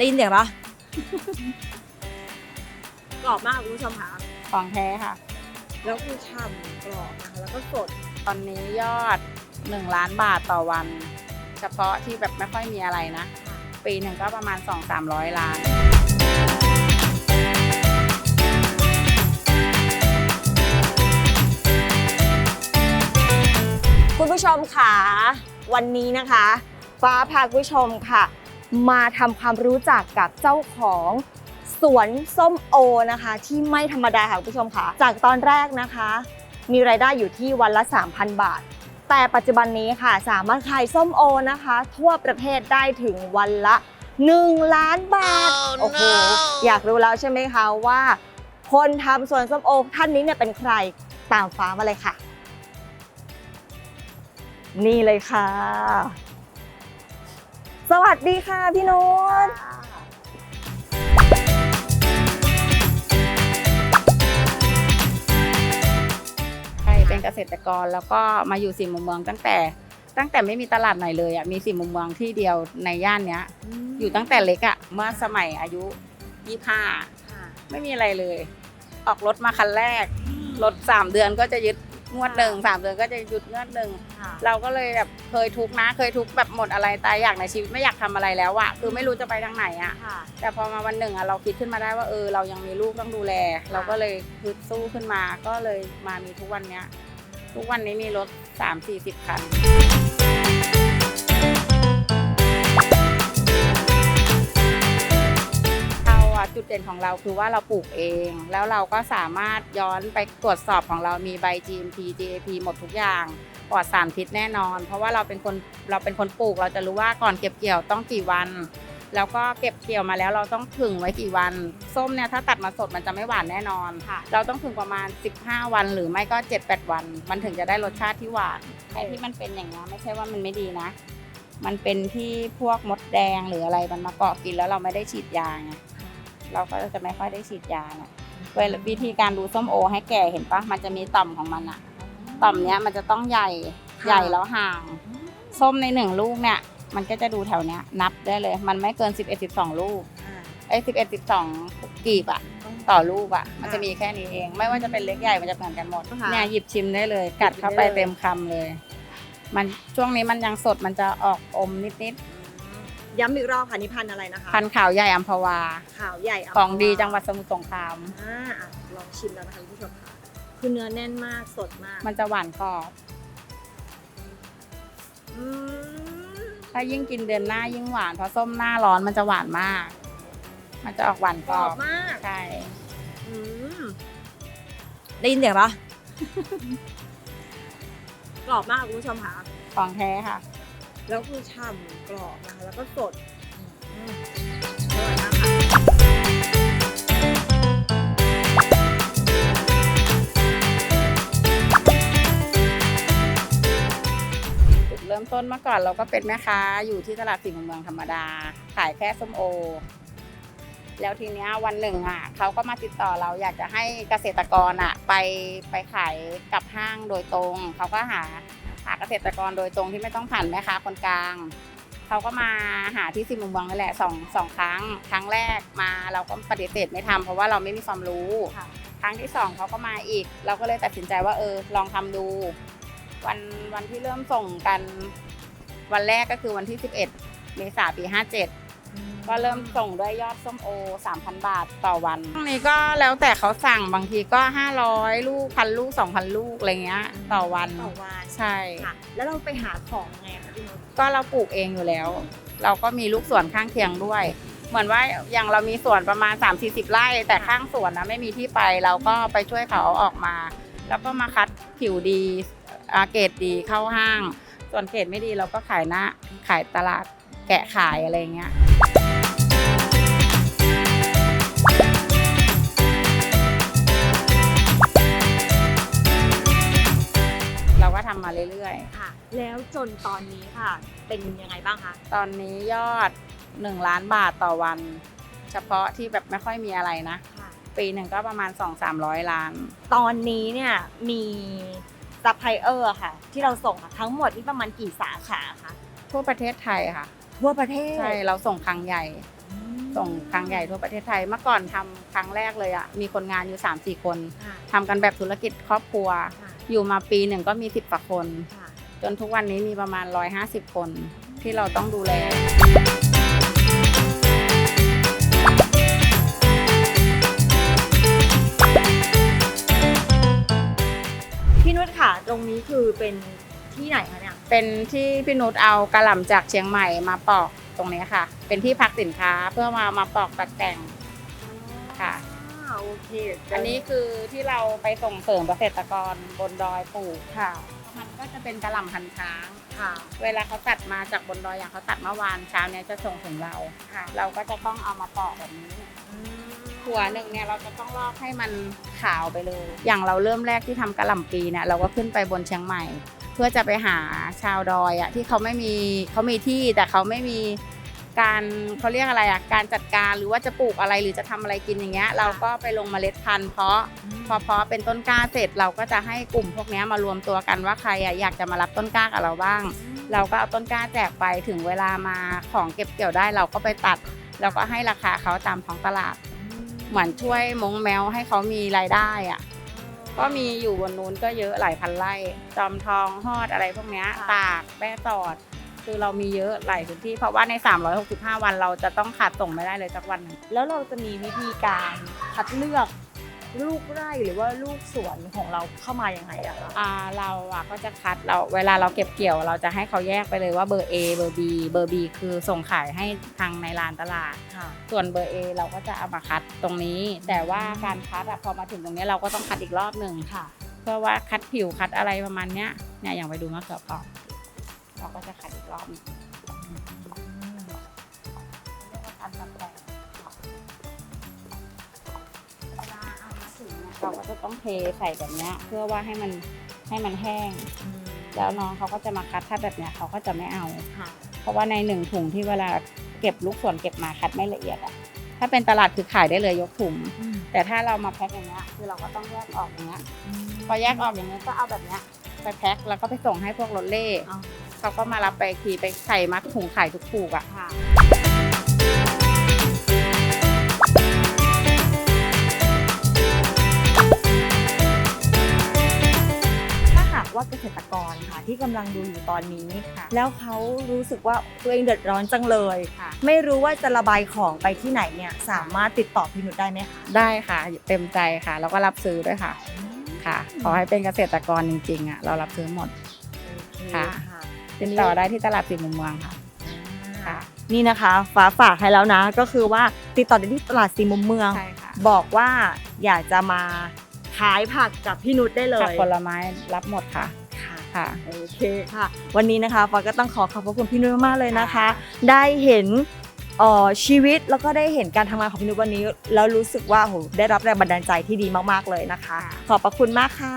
ได้ยินเสียงปะกรอบมากคุณผู้ชมค่ะของแท้ค่ะ แล้วคือฉ่ำกรอบนะคะแล้วก็สดตอนนี้ยอด 1 ล้านบาทต่อวัน เฉพาะที่แบบไม่ค่อยมีอะไรนะ ปีหนึ่งก็ประมาณ 2-300 ล้าน คุณผู้ชมค่ะวันนี้นะคะ ฟ้าพาคุณผู้ชมค่ะ มาทำความรู้จักกับเจ้าของสวนส้มโอนะคะ ที่ไม่ธรรมดาค่ะคุณผู้ชมค่ะ จากตอนแรกนะคะ มีรายได้อยู่ที่วันละ 3,000 บาท แต่ปัจจุบันนี้ค่ะ สามารถขายส้มโอนะคะ ทั่วประเทศได้ถึงวันละ 1 ล้านบาทโอ้โหอยากรู้แล้วใช่ไหมคะว่า คนทำสวนส้มโอท่านนี้เนี่ยเป็นใครตามฟ้ามาเลยค่ะ นี่เลยค่ะ สวัสดีค่ะ พี่นุชใช่เป็นเกษตรกรแล้วก็มาอยู่สี่มุมเมืองตั้งแต่ ตั้งแต่ไม่มีตลาดไหนเลยอะมีสี่มุมเมืองที่เดียวในย่านเนี้ย อยู่ตั้งแต่เล็กอะเมื่อสมัยอายุ25ไม่มีอะไรเลย ออกรถมาคันแรกรถสามเดือนก็จะยึด งวดหนึ่งสามเดือนก็จะหยุดงวดหนึ่งเราก็เลยแบบเคยทุกข์นะ เคยทุกข์แบบหมดอะไรตายอยากในชีวิตไม่อยากทำอะไรแล้วอะคือไม่รู้จะไปทางไหนอะแต่พอมาวันหนึ่งอะเราคิดขึ้นมาได้ว่าเออเรายังมีลูกต้องดูแล เราก็เลยฮึดสู้ขึ้นมาก็เลยมามีทุกวันเนี้ยทุกวันนี้มีรถ 3 4 0 คัน จุดเด่นของเราคือว่าเราปลูกเอง แล้วเราก็สามารถย้อนไปตรวจสอบของเรามีใบ GMP GAP หมดทุกอย่างปลอดสารพิษแน่นอน เพราะว่าเราเป็นคนเราเป็นคนปลูก เราจะรู้ว่าก่อนเก็บเกี่ยวต้องกี่วัน แล้วก็เก็บเกี่ยวมาแล้วเราต้องผึ่งไว้กี่วัน ส้มเนี่ยถ้าตัดมาสดมันจะไม่หวานแน่นอนค่ะเราต้องผึ่งประมาณ 15 วันหรือไม่ก็ 7-8 วัน มันถึงจะได้รสชาติที่หวานไอ้ที่มันเป็นอย่างนี้ยไม่ใช่ว่ามันไม่ดีนะมันเป็นที่พวกมดแดงหรืออะไรมันมาเกาะกินแล้วเราไม่ได้ฉีดยาไง เราก็จะไม่ค่อยได้ฉีดยาเนี่ยเวลาวิธีการดูส้มโอ ให้แก่เห็นปะมันจะมีต่อมของมันอะต่อมเนี้ยมันจะต้องใหญ่ค่ะใหญ่แล้วห่าง ส้มในหนึ่งลูกเนี่ยมันก็จะดูแถวเนี้ยนับได้เลย มันไม่เกิน 11 12 ลูกไอ้11 12กีบอะต่อลูกอะมันจะมีแค่นี้เอง ไม่ว่าจะเป็นเล็กใหญ่มันจะเหมือนกันหมดค่ะเนี่ยหยิบชิมได้เลย กัดเข้าไปหยิบได้เลยเต็มคำเลย มันช่วงนี้มันยังสดมันจะออกอมนิด ย้ำอีกรอบค่ะนี่พันธุ์อะไรนะคะๆพันธุ์ขาวใหญ่อัมพวาขาวใหญ่มของดีพวาจังหวัดสมุทรสงคราม อ่าอะลองชิมแล้วนะคะคุณผู้ชมค่ะคือเนื้อแน่นมากสดมากมันจะหวานกรอบ อืมถ้ายิ่งกินเดือนหน้ายิ่งหวาน เพราะส้มหน้าร้อนมันจะหวานมาก มันจะออกหวานกกรรออบบมาก ใช่ อืมได้ยินเสียงปะ กรอบมากคุณผู้ชมค่ะ ของแท้ค่ะ แล้วคือฉ่ำกรอบนะคะ แล้วก็สดอร่อยมากค่ะจุดเริ่มต้นเมื่อก่อนเราก็เป็นแม่ค้าอยู่ที่ตลาดสี่มุมเมืองธรรมดา ขายแค่ส้มโอ แล้วทีเนี้ยวันหนึ่งอะเขาก็มาติดต่อเราอยากจะให้เกษตรกรอะไปไปขายกับห้างโดยตรง เขาก็หาาเกษตรกรโดยตรงที่ไม่ต้องผ่านแม่ค้าคนกลางเขาก็มาหาที่สี่มุมเมืองนั่นแหละสองสองครั้ง ครั้งแรกมาเราก็ปฏิเสธไม่ทำเพราะว่าเราไม่มีความรู้ค่ะครั้งที่สองเขาก็มาอีก เราก็เลยตัดสินใจว่าเออลองทำดู วันวันที่เริ่มส่งกัน วันแรกก็คือวันที่ 11 เมษายนปี 57 ก็เริ่มส่งด้วยยอดส้มโอ 3,000 บาทต่อวันช่วงนี้ก็แล้วแต่เขาสั่งบางทีก็ 500 ลูกพันลูก 2,000 ลูกอะไรเงี้ยต่อวันต่อวันใช่ค่ะแล้วเราไปหาของไงคะพี่นุชก็เราปลูกเองอยู่แล้ว เราก็มีลูกสวนข้างเคียงด้วย เหมือนว่าอย่างเรามีสวนประมาณ 3-40 ไร่ แต่ข้างสวนนะไม่มีที่ไปเราก็ไปช่วยเขาเอาออกมา แล้วก็มาคัดผิวดีอาเกรดดีเข้าห้าง ส่วนเกรดไม่ดีเราก็ขายหน้าขายตลาดแกะขายอะไรเงี้ย แล้วจนตอนนี้ค่ะ เป็นยังไงบ้างคะ ตอนนี้ยอด 1 ล้านบาทต่อวัน เฉพาะที่แบบไม่ค่อยมีอะไรนะค่ะปีหนึ่งก็ประมาณ 2-300 ล้าน ตอนนี้เนี่ยมีซัพพลายเออร์ค่ะ ที่เราส่งอะทั้งหมดนี่ประมาณกี่สาขาคะทั่วประเทศไทยค่ะ ทั่วประเทศ ใช่ เราส่งครั้งใหญ่อืมส่งครั้งใหญ่ทั่วประเทศไทย เมื่อก่อนทำครั้งแรกเลยอะมีคนงานอยู่ 3 4 คนทำกันแบบธุรกิจครอบครัวอยู่มาปีหนึ่งก็มี 10กว่าคน จนทุกวันนี้มีประมาณ 150 คนที่เราต้องดูแลพี่นุชค่ะ ตรงนี้คือเป็นที่ไหนคะเนี่ย เป็นที่พี่นุชเอากระหล่ำจากเชียงใหม่มาปอกตรงนี้ค่ะ เป็นที่พักสินค้าเพื่อมามาปอกตัดแต่งค่ะอ่าโอเค อันนี้คือที่เราไปส่งเสริมเกษตรกรบนดอยปลูกค่ะ มันก็จะเป็นกระหล่ำพันช้าง ค่ะ เวลาเขาตัดมาจากบนดอยอย่างเขาตัดเมื่อวานเช้าเนี้ยจะส่งถึงเรา ค่ะเราก็จะต้องเอามาปอกแบบนี้หัวหนึ่งเนี่ยเราจะต้องลอกให้มันขาวไปเลย อย่างเราเริ่มแรกที่ทำกระหล่ำปีเนี่ยเราก็ขึ้นไปบนเชียงใหม่ เพื่อจะไปหาชาวดอยอะที่เขาไม่มีเขามีที่แต่เขาไม่มี การเขาเรียกอะไรอะการจัดการหรือว่าจะปลูกอะไรหรือจะทำอะไรกินอย่างเงี้ยเราก็ไปลงเมล็ดพันธุ์เพาะพอเพาะเป็นต้นกล้าเสร็จเราก็จะให้กลุ่มพวกเนี้ยมารวมตัวกันว่าใครอะอยากจะมารับต้นกล้ากับเราบ้าง เราก็เอาต้นกล้าแจกไปถึงเวลามาของเก็บเกี่ยวได้เราก็ไปตัด แล้วก็ให้ราคาเขาตามท้องตลาด เหมือนช่วยมงแมวให้เขามีรายได้อะก็มีอยู่บนนู้นก็เยอะหลายพันไร่จอมทองฮอดอะไรพวกเนี้ยค่ะตากแม่ตอด คือเรามีเยอะหลายพื้นที่เพราะว่าใน 365 วันเราจะต้องขาดส่งไม่ได้เลยสักวันหนึ่งแล้วเราจะมีวิธีการคัดเลือกลูกไร่หรือว่าลูกสวนของเราเข้ามายังไงอะคะอ่าเราอะก็จะคัดเราเวลาเราเก็บเกี่ยว เราจะให้เขาแยกไปเลยว่าเบอร์ A เบอร์ B เบอร์ B คือส่งขายให้ทางในร้านตลาด ค่ะ ส่วนเบอร์ A เราก็จะเอามาคัดตรงนี้ แต่ว่าการคัดอะพอมาถึงตรงนี้เราก็ต้องคัดอีกรอบหนึ่งค่ะ เพื่อว่าคัดผิวคัดอะไรประมาณเนี้ยเนี่ยอย่างไปดูมะเขือเปอก เราก็จะคัดอีกรอบหนึงเรียกว่าการตัดแต่งเวลาเอามาถึงเนี่ยเราก็จะต้องเทใส่แบบเนี้ยเพื่อว่าให้มันให้มันแห้ง แล้วน้องเขาก็จะมาคัดถ้าแบบเนี้ยเขาก็จะไม่เอา ค่ะเพราะว่าในหนึ่งถุงที่เวลาเก็บลูกส่วนเก็บมาคัดไม่ละเอียดอะถ้าเป็นตลาดคือขายได้เลยยกถุง แต่ถ้าเรามาแพ็คอย่างเงี้ยคือเราก็ต้องแยกออกอย่างเงี้ยพอแยกออกอย่างเงี้ยก็เอาแบบเนี้ยไปแพ็คแล้วก็ไปส่งให้พวกรถเล่ เอา เขาก็มารับไปอีกทีไปใส่มัดถุงขายถูกๆอะค่ะถ้าหากว่าเกษตรกรค่ะที่กำลังดูอยู่ตอนนี้ ค่ะ แล้วเขารู้สึกว่าตัวเองเดือดร้อนจังเลย ค่ะ ไม่รู้ว่าจะระบายของไปที่ไหนเนี่ยสามารถติดต่อพี่นุชได้ไหมคะ ได้ค่ะเต็มใจค่ะ แล้วก็รับซื้อด้วยค่ะค่ะ ขอให้เป็นเกษตรกรจริงๆอะเรารับซื้อหมด ค่ะ ติดต่อได้ที่ตลาดสี่มุมเมืองค่ะ ค่ะ นี่นะคะฟ้าฝากให้แล้วนะ ก็คือว่าติดต่อได้ที่ตลาดสีมุมเมือง ใช่ค่ะบอกว่าอยากจะมาขายผักกับพี่นุชได้เลผักยผลไม้รับหมดค่ะค่ะ ค่ะ โอเคค่ะ วันนี้นะคะฟ้าก็ต้องขอขอบพระคุณพี่นุชมากๆเลยนะคะค่ะได้เห็นเอ่อชีวิตแล้วก็ได้เห็นการทำงานของพี่นุชวันนี้ แล้วรู้สึกว่าโหได้รับแรงบันดาลใจที่ดีมากๆเลยนะคะ ขอบพระคุณมากค่ะ